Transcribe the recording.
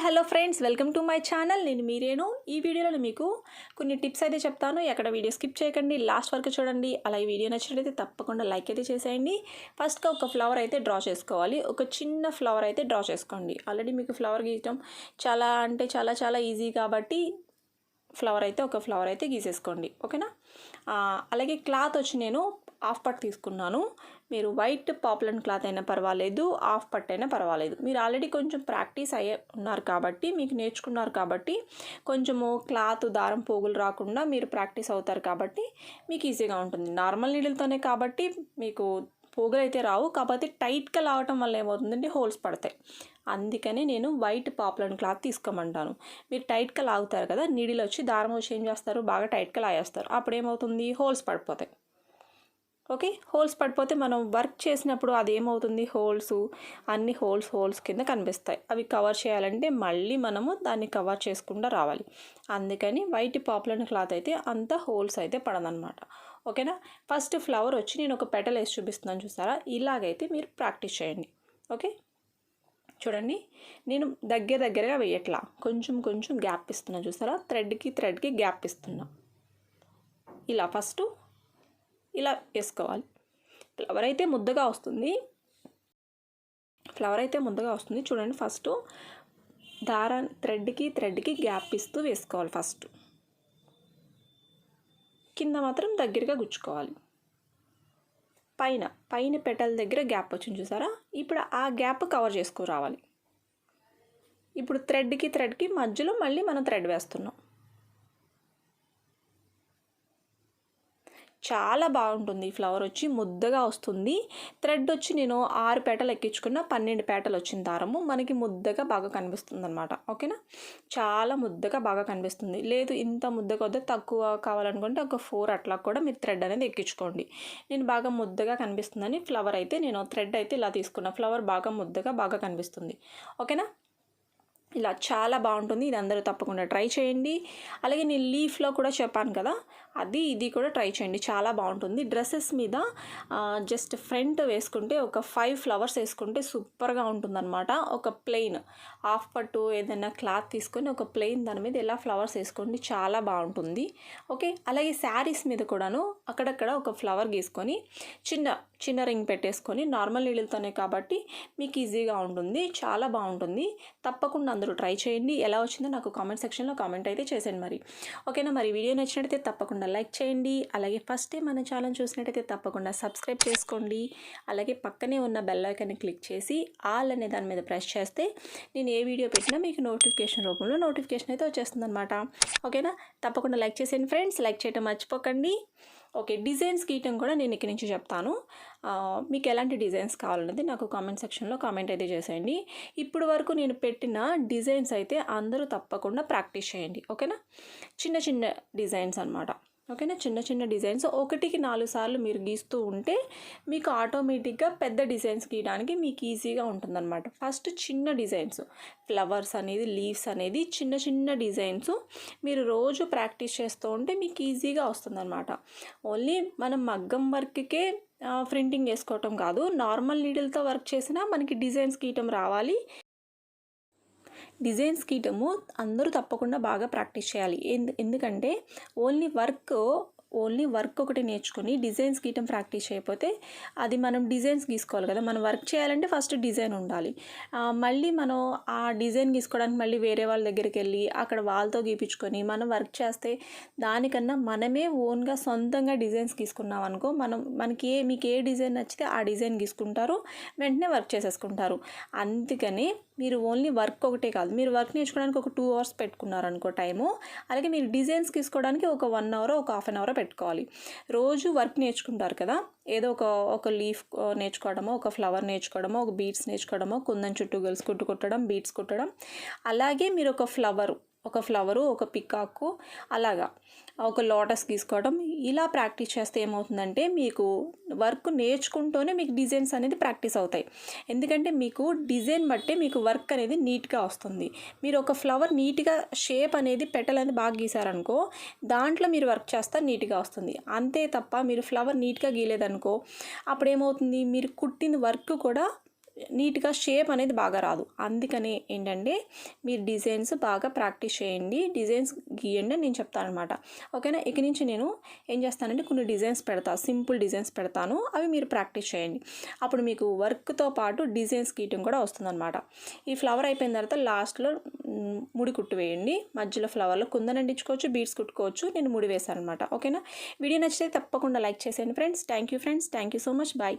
Hello friends welcome to my channel నేను మీరేను. ఈ వీడియోలో మీకు కొన్ని టిప్స్ అయితే చెప్తాను. ఎక్కడ వీడియో స్కిప్ చేయకండి. లాస్ట్ వరకు చూడండి. అలాగే వీడియో నచ్చినట్లయితే తప్పకుండా లైక్ అయితే చేసేయండి. ఫస్ట్గా ఒక ఫ్లవర్ అయితే డ్రా చేసుకోవాలి. ఒక చిన్న ఫ్లవర్ అయితే డ్రా చేసుకోండి. ఆల్రెడీ మీకు ఫ్లవర్ గీయటం చాలా అంటే చాలా చాలా ఈజీ కాబట్టి ఫ్లవర్ అయితే ఒక ఫ్లవర్ అయితే గీసేసుకోండి. ఓకేనా అలాగే క్లాత్ వచ్చి నేను హాఫ్ పట్ తీసుకున్నాను. మీరు వైట్ పాపులర్ క్లాత్ అయినా పర్వాలేదు హాఫ్ పట్ అయినా పర్వాలేదు. మీరు ఆల్రెడీ కొంచెం ప్రాక్టీస్ అయ్యే ఉన్నారు కాబట్టి మీకు నేర్చుకున్నారు కాబట్టి కొంచెము క్లాత్ దారం పోగులు రాకుండా మీరు ప్రాక్టీస్ అవుతారు కాబట్టి మీకు ఈజీగా ఉంటుంది. నార్మల్ నీళ్ళతోనే కాబట్టి మీకు పోగులు అయితే రావు. కాకపోతే టైట్గా లావటం వల్ల ఏమవుతుందంటే హోల్స్ పడతాయి. అందుకని నేను వైట్ పాపులర్ క్లాత్ తీసుకోమంటాను. మీరు టైట్గా లాగుతారు కదా నీడిలో వచ్చి దారం వచ్చి ఏం చేస్తారు? బాగా టైట్గా లాగేస్తారు. అప్పుడు ఏమవుతుంది హోల్స్ పడిపోతాయి. ఓకే? హోల్స్ పడిపోతే మనం వర్క్ చేసినప్పుడు అది ఏమవుతుంది హోల్స్ అన్ని హోల్స్ హోల్స్ కింద కనిపిస్తాయి. అవి కవర్ చేయాలంటే మళ్ళీ మనము దాన్ని కవర్ చేసుకుండా రావాలి. అందుకని వైట్ పాపులర్ క్లాత్ అయితే అంత హోల్స్ అయితే పడదనమాట. ఓకేనా? ఫస్ట్ ఫ్లవర్ వచ్చి నేను ఒక పెటల్ వేసి చూపిస్తున్నాను చూసారా? ఇలాగైతే మీరు ప్రాక్టీస్ చేయండి. ఓకే? చూడండి. నేను దగ్గర దగ్గరగా వేయట్లా. కొంచెం కొంచెం గ్యాప్ ఇస్తున్నా చూసారా? థ్రెడ్కి థ్రెడ్కి గ్యాప్ ఇస్తున్నా. ఇలా ఫస్ట్ ఇలా వేసుకోవాలి. ఫ్లవర్ అయితే ముద్దగా వస్తుంది. ఫ్లవర్ అయితే ముద్దగా వస్తుంది. చూడండి ఫస్ట్ దారా థ్రెడ్కి థ్రెడ్కి గ్యాప్ ఇస్తూ వేసుకోవాలి ఫస్ట్ కింద మాత్రం దగ్గరగా గుచ్చుకోవాలి. పైన పైన పెటల్ దగ్గర గ్యాప్ వచ్చింది చూసారా? ఇప్పుడు ఆ గ్యాప్ కవర్ చేసుకురావాలి ఇప్పుడు థ్రెడ్కి థ్రెడ్కి మధ్యలో మళ్ళీ మనం థ్రెడ్ వేస్తున్నాం. చాలా బాగుంటుంది. ఈ ఫ్లవర్ వచ్చి ముద్దగా వస్తుంది. థ్రెడ్ వచ్చి నేను ఆరు పేటలు ఎక్కించుకున్న పన్నెండు పేటలు వచ్చిన దారము. మనకి ముద్దగా బాగా కనిపిస్తుంది అనమాట ఓకేనా? చాలా ముద్దగా బాగా కనిపిస్తుంది. లేదు ఇంత ముద్దగా వద్ద. తక్కువ కావాలనుకుంటే ఒక ఫోర్ అట్లా కూడా మీరు థ్రెడ్ అనేది ఎక్కించుకోండి. నేను బాగా ముద్దగా కనిపిస్తుందని ఫ్లవర్ అయితే నేను థ్రెడ్ అయితే ఇలా తీసుకున్న. ఫ్లవర్ బాగా ముద్దగా బాగా కనిపిస్తుంది. ఓకేనా? ఇలా చాలా బాగుంటుంది. ఇది అందరూ తప్పకుండా ట్రై చేయండి. అలాగే నేను లీఫ్లో కూడా చెప్పాను కదా అది ఇది కూడా ట్రై చేయండి. చాలా బాగుంటుంది. డ్రెస్సెస్ మీద జస్ట్ ఫ్రంట్ వేసుకుంటే ఒక ఫైవ్ ఫ్లవర్స్ వేసుకుంటే సూపర్గా ఉంటుందన్నమాట. ఒక ప్లెయిన్ హాఫ్ పట్టు ఏదైనా క్లాత్ తీసుకొని ఒక ప్లెయిన్ దాని మీద ఎలా ఫ్లవర్స్ వేసుకోండి చాలా బాగుంటుంది. ఓకే అలాగే శారీస్ మీద కూడాను అక్కడక్కడ ఒక ఫ్లవర్ గీసుకొని చిన్న చిన్న రింగ్ పెట్టేసుకొని నార్మల్ నీళ్ళతోనే కాబట్టి మీకు ఈజీగా ఉంటుంది. చాలా బాగుంటుంది. తప్పకుండా అందరూ ట్రై చేయండి. ఎలా వచ్చిందో నాకు కామెంట్ సెక్షన్లో కామెంట్ అయితే చేసేయండి మరి. ఓకేనా? మరి వీడియో నచ్చినట్టయితే తప్పకుండా లైక్ చేయండి. అలాగే ఫస్ట్ టైం మన ఛానల్ చూసినట్టయితే తప్పకుండా సబ్స్క్రైబ్ చేసుకోండి. అలాగే పక్కనే ఉన్న బెల్ ఐకాన్ని క్లిక్ చేసి ఆల్ అనే దాని మీద ప్రెస్ చేస్తే నేను ఏ వీడియో పెట్టినా మీకు నోటిఫికేషన్ రూపంలో నోటిఫికేషన్ అయితే వచ్చేస్తుంది అనమాట ఓకేనా? తప్పకుండా లైక్ చేసేయండి ఫ్రెండ్స్. లైక్ చేయడం మర్చిపోకండి. ఓకే డిజైన్స్ గీయటం కూడా నేను ఇక్కడి నుంచి చెప్తాను. మీకు ఎలాంటి డిజైన్స్ కావాలన్నది నాకు కామెంట్ సెక్షన్లో కామెంట్ అయితే చేసేయండి. ఇప్పుడు వరకు నేను పెట్టిన డిజైన్స్ అయితే అందరూ తప్పకుండా ప్రాక్టీస్ చేయండి ఓకేనా? చిన్న చిన్న డిజైన్స్ అనమాట ఓకేనా? చిన్న చిన్న డిజైన్స్. ఒకటికి నాలుగు సార్లు మీరు గీస్తూ ఉంటే మీకు ఆటోమేటిక్గా పెద్ద డిజైన్స్ గీయడానికి మీకు ఈజీగా ఉంటుందన్నమాట. ఫస్ట్ చిన్న డిజైన్స్. ఫ్లవర్స్ అనేది లీవ్స్ అనేది చిన్న చిన్న డిజైన్స్ మీరు రోజు ప్రాక్టీస్ చేస్తూ ఉంటే మీకు ఈజీగా వస్తుందన్నమాట. ఓన్లీ మనం మగ్గం వర్క్కే ప్రింటింగ్ చేసుకోవటం కాదు. నార్మల్ నీడిల్తో వర్క్ చేసినా మనకి డిజైన్స్ గీయటం రావాలి. డిజైన్స్ గీయటము అందరూ తప్పకుండా బాగా ప్రాక్టీస్ చేయాలి. ఎందు ఎందుకంటే ఓన్లీ వర్క్ ఓన్లీ వర్క్ ఒకటి నేర్చుకుని డిజైన్స్ గీయటం ప్రాక్టీస్ చేయకపోతే అది మనం డిజైన్స్ గీసుకోవాలి కదా. మనం వర్క్ చేయాలంటే ఫస్ట్ డిజైన్ ఉండాలి. మళ్ళీ మనం ఆ డిజైన్ గీసుకోవడానికి మళ్ళీ వేరే వాళ్ళ దగ్గరికి వెళ్ళి అక్కడ వాళ్ళతో గీపించుకొని మనం వర్క్ చేస్తే దానికన్నా మనమే ఓన్గా సొంతంగా డిజైన్స్ గీసుకున్నాం అనుకో మనం మనకి ఏ మీకు ఏ డిజైన్ నచ్చితే ఆ డిజైన్ గీసుకుంటారు వెంటనే వర్క్ చేసేసుకుంటారు. అందుకని మీరు ఓన్లీ వర్క్ ఒకటే కాదు మీరు వర్క్ నేర్చుకోవడానికి ఒక టూ అవర్స్ పెట్టుకున్నారనుకో టైము అలాగే మీరు డిజైన్స్ తీసుకోవడానికి ఒక వన్ అవర్ ఒక హాఫ్ అన్ అవర్ పెట్టుకోవాలి. రోజు వర్క్ నేర్చుకుంటారు కదా ఏదో ఒక ఒక లీఫ్ నేర్చుకోవడమో ఒక ఫ్లవర్ నేర్చుకోవడమో ఒక బీట్స్ నేర్చుకోవడమో కుందన్ చుట్టూ గల్స్ కుట్టు కుట్టడం బీట్స్ కుట్టడం. అలాగే మీరు ఒక ఫ్లవరు ఒక ఫ్లవరు ఒక పికాకు అలాగా ఒక లోటస్ గీసుకోవడం ఇలా ప్రాక్టీస్ చేస్తే ఏమవుతుందంటే మీకు వర్క్ నేర్చుకుంటూనే మీకు డిజైన్స్ అనేది ప్రాక్టీస్ అవుతాయి. ఎందుకంటే మీకు డిజైన్ బట్టే మీకు వర్క్ అనేది నీట్గా వస్తుంది. మీరు ఒక ఫ్లవర్ నీట్గా షేప్ అనేది పెటల్ అనేది బాగా గీసారనుకో దాంట్లో మీరు వర్క్ చేస్తే నీట్గా వస్తుంది. అంతే తప్ప మీరు ఫ్లవర్ నీట్గా గీయలేదనుకో అప్పుడు ఏమవుతుంది మీరు కుట్టిన వర్క్ కూడా నీట్గా షేప్ అనేది బాగా రాదు. అందుకని ఏంటంటే మీరు డిజైన్స్ బాగా ప్రాక్టీస్ చేయండి. డిజైన్స్ గీయండి అని నేను చెప్తాను అనమాట ఓకేనా? ఇక నుంచి నేను ఏం చేస్తానంటే కొన్ని డిజైన్స్ పెడతా. సింపుల్ డిజైన్స్ పెడతాను. అవి మీరు ప్రాక్టీస్ చేయండి. అప్పుడు మీకు వర్క్తో పాటు డిజైన్స్ గీయటం కూడా వస్తుందన్నమాట. ఈ ఫ్లవర్ అయిపోయిన తర్వాత లాస్ట్లో ముడి కుట్టు వేయండి. మధ్యలో ఫ్లవర్లో కుందన్ అంటించుకోవచ్చు బీడ్స్ కుట్టుకోవచ్చు. నేను ముడి వేశాను అనమాట ఓకేనా? వీడియో నచ్చితే తప్పకుండా లైక్ చేసేయండి friends. Thank you friends. Thank you so much. Bye.